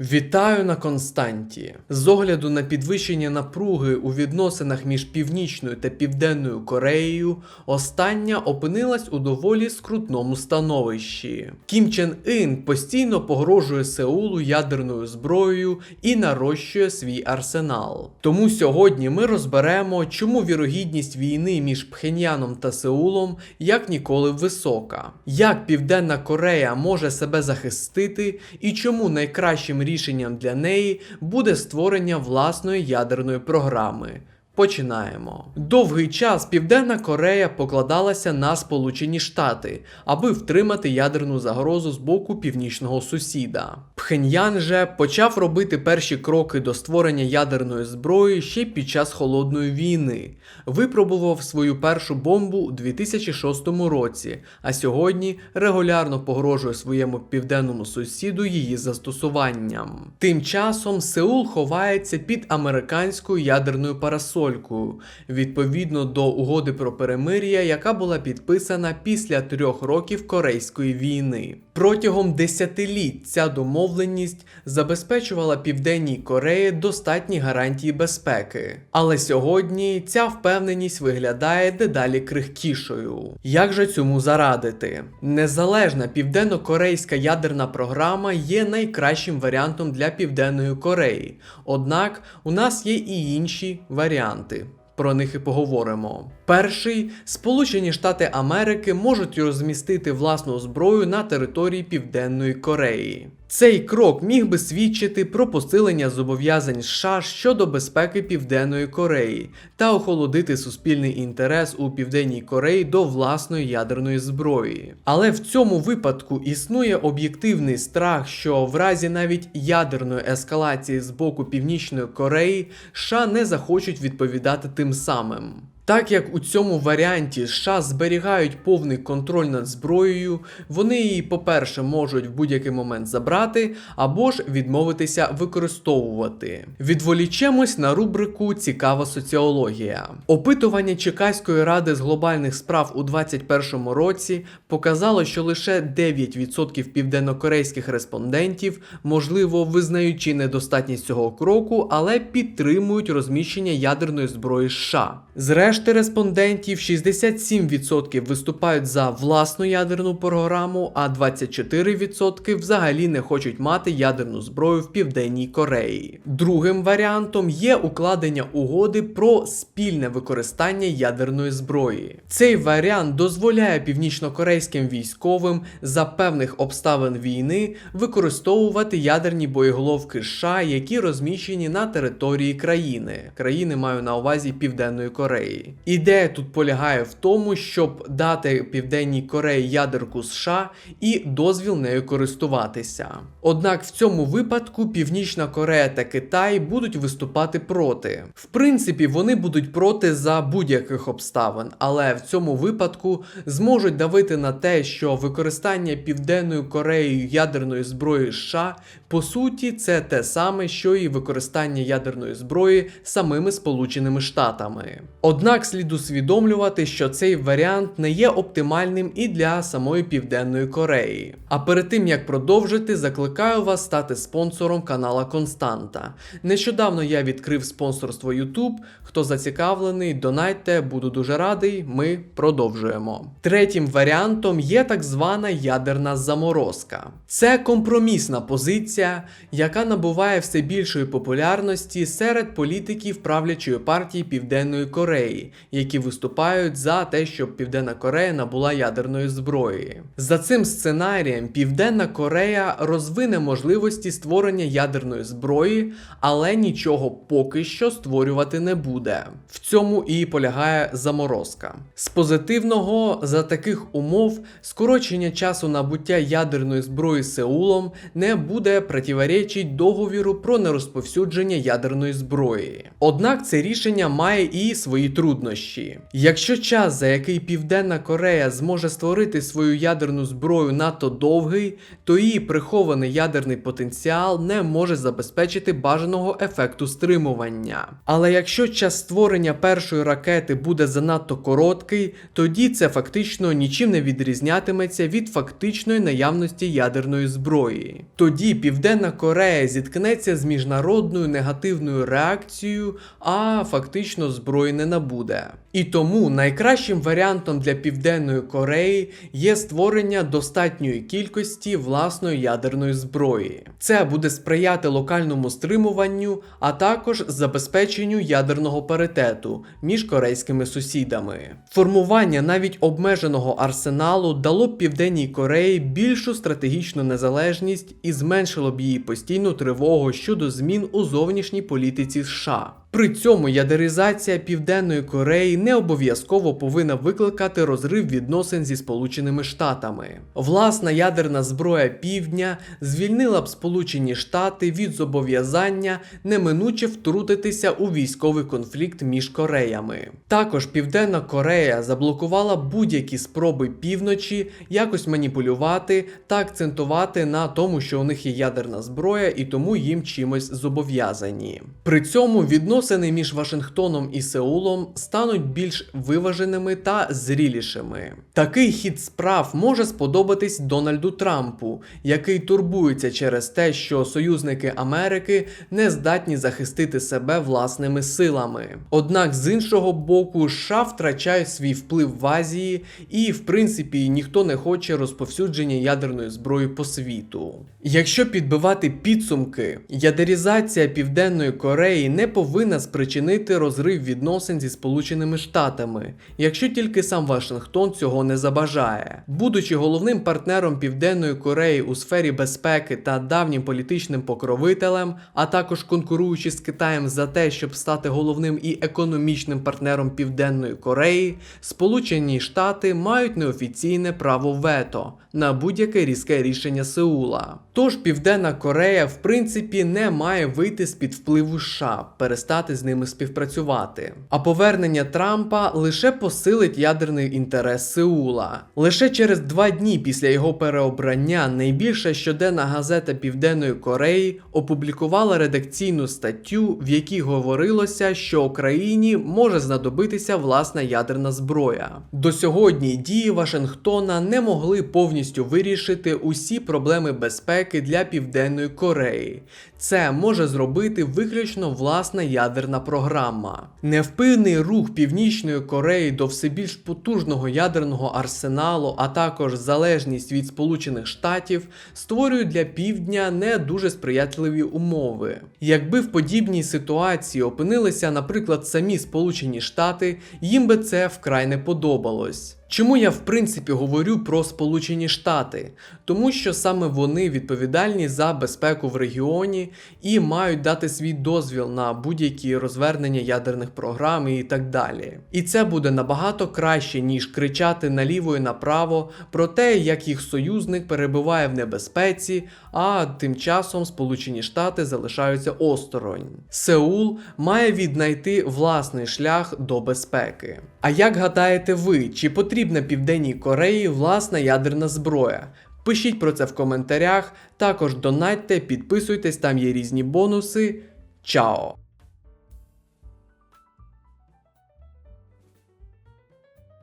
Вітаю на Константі. З огляду на підвищення напруги у відносинах між Північною та Південною Кореєю, остання опинилась у доволі скрутному становищі. Кім Чен Ін постійно погрожує Сеулу ядерною зброєю і нарощує свій арсенал. Тому сьогодні ми розберемо, чому вірогідність війни між Пхеньяном та Сеулом як ніколи висока, як Південна Корея може себе захистити і чому найкращим рішенням для неї буде створення власної ядерної програми. Починаємо. Довгий час Південна Корея покладалася на Сполучені Штати, аби втримати ядерну загрозу з боку північного сусіда. Пхеньян же почав робити перші кроки до створення ядерної зброї ще під час холодної війни, випробував свою першу бомбу у 2006 році, а сьогодні регулярно погрожує своєму південному сусіду її застосуванням. Тим часом Сеул ховається під американською ядерною парасолькою, відповідно до угоди про перемир'я, яка була підписана після трьох років Корейської війни. Протягом десятиліть ця домовленість забезпечувала Південній Кореї достатні гарантії безпеки. Але сьогодні ця впевненість виглядає дедалі крихкішою. Як же цьому зарадити? Незалежна південно-корейська ядерна програма є найкращим варіантом для Південної Кореї. Однак у нас є і інші варіанти. Про них і поговоримо. Перший Сполучені Штати Америки можуть розмістити власну зброю на території Південної Кореї. Цей крок міг би свідчити про посилення зобов'язань США щодо безпеки Південної Кореї та охолодити суспільний інтерес у Південній Кореї до власної ядерної зброї. Але в цьому випадку існує об'єктивний страх, що в разі навіть ядерної ескалації з боку Північної Кореї США не захочуть відповідати тим самим. Так як у цьому варіанті США зберігають повний контроль над зброєю, вони її, по-перше, можуть в будь-який момент забрати або ж відмовитися використовувати. Відволічемось на рубрику Цікава соціологія. Опитування Чекаської ради з глобальних справ у 2021 році показало, що лише 9% південнокорейських респондентів, можливо, визнаючи недостатність цього кроку, але підтримують розміщення ядерної зброї США. Зрешти респондентів 67% виступають за власну ядерну програму, а 24% взагалі не хочуть мати ядерну зброю в Південній Кореї. Другим варіантом є укладення угоди про спільне використання ядерної зброї. Цей варіант дозволяє північнокорейським військовим за певних обставин війни використовувати ядерні боєголовки США, які розміщені на території країни. Країни маю на увазі Південної Кореї. Ідея тут полягає в тому, щоб дати Південній Кореї ядерку США і дозвіл нею користуватися. Однак в цьому випадку Північна Корея та Китай будуть виступати проти. В принципі, вони будуть проти за будь-яких обставин, але в цьому випадку зможуть давити на те, що використання Південною Кореєю ядерної зброї США по суті це те саме, що і використання ядерної зброї самими Сполученими Штатами. Однак слід усвідомлювати, що цей варіант не є оптимальним і для самої Південної Кореї. А перед тим як продовжити, закликаю вас стати спонсором канала Константа. Нещодавно я відкрив спонсорство YouTube. Хто зацікавлений, донайте, буду дуже радий. Ми продовжуємо. Третім варіантом є так звана ядерна заморозка. Це компромісна позиція, яка набуває все більшої популярності серед політиків правлячої партії Південної Кореї, які виступають за те, щоб Південна Корея набула ядерної зброї. За цим сценарієм Південна Корея розвине можливості створення ядерної зброї, але нічого поки що створювати не буде. В цьому і полягає заморозка. З позитивного за таких умов скорочення часу набуття ядерної зброї Сеулом не буде противоречить договіру про нерозповсюдження ядерної зброї. Однак це рішення має і свої труднощі. Труднощі. Якщо час, за який Південна Корея зможе створити свою ядерну зброю надто довгий, то її прихований ядерний потенціал не може забезпечити бажаного ефекту стримування. Але якщо час створення першої ракети буде занадто короткий, тоді це фактично нічим не відрізнятиметься від фактичної наявності ядерної зброї. Тоді Південна Корея зіткнеться з міжнародною негативною реакцією, а фактично зброї не набуде. І тому найкращим варіантом для Південної Кореї є створення достатньої кількості власної ядерної зброї. Це буде сприяти локальному стримуванню, а також забезпеченню ядерного паритету між корейськими сусідами. Формування навіть обмеженого арсеналу дало б Південній Кореї більшу стратегічну незалежність і зменшило б її постійну тривогу щодо змін у зовнішній політиці США. При цьому ядеризація Південної Кореї не обов'язково повинна викликати розрив відносин зі Сполученими Штатами. Власна ядерна зброя Півдня звільнила б Сполучені Штати від зобов'язання неминуче втрутитися у військовий конфлікт між Кореями. Також Південна Корея заблокувала будь-які спроби півночі якось маніпулювати та акцентувати на тому, що у них є ядерна зброя, і тому їм чимось зобов'язані. При цьому відносини між Вашингтоном і Сеулом стануть більш виваженими та зрілішими. Такий хід справ може сподобатись Дональду Трампу, який турбується через те, що союзники Америки не здатні захистити себе власними силами. Однак з іншого боку, США втрачають свій вплив в Азії, і в принципі ніхто не хоче розповсюдження ядерної зброї по світу. Якщо підбивати підсумки, ядерізація Південної Кореї не повинна спричинити розрив відносин зі Сполученими Штатами, якщо тільки сам Вашингтон цього не забажає. Будучи головним партнером Південної Кореї у сфері безпеки та давнім політичним покровителем, а також конкуруючи з Китаєм за те, щоб стати головним і економічним партнером Південної Кореї, Сполучені Штати мають неофіційне право вето на будь-яке різке рішення Сеула. Тож Південна Корея, в принципі, не має вийти з-під впливу США, перестати з ними співпрацювати. А повернення Трампа лише посилить ядерний інтерес Сеула. Лише через два дні після його переобрання найбільша щоденна газета Південної Кореї опублікувала редакційну статтю, в якій говорилося, що Україні може знадобитися власна ядерна зброя. До сьогодні дії Вашингтона не могли повністю вирішити усі проблеми безпеки для Південної Кореї. Це може зробити виключно власна ядерна програма. Невпинний рух Північної Кореї до все більш потужного ядерного арсеналу, а також залежність від Сполучених Штатів створюють для півдня не дуже сприятливі умови. Якби в подібній ситуації опинилися, наприклад, самі Сполучені Штати, їм би це вкрай не подобалось. Чому я в принципі говорю про Сполучені Штати? Тому що саме вони відповідальні за безпеку в регіоні і мають дати свій дозвіл на будь-які розвернення ядерних програм і так далі. І це буде набагато краще, ніж кричати наліво і направо про те, як їх союзник перебуває в небезпеці, а тим часом Сполучені Штати залишаються осторонь. Сеул має віднайти власний шлях до безпеки. А як гадаєте ви, чи потрібна Південній Кореї власна ядерна зброя? Пишіть про це в коментарях, також донатьте, підписуйтесь, там є різні бонуси. Чао!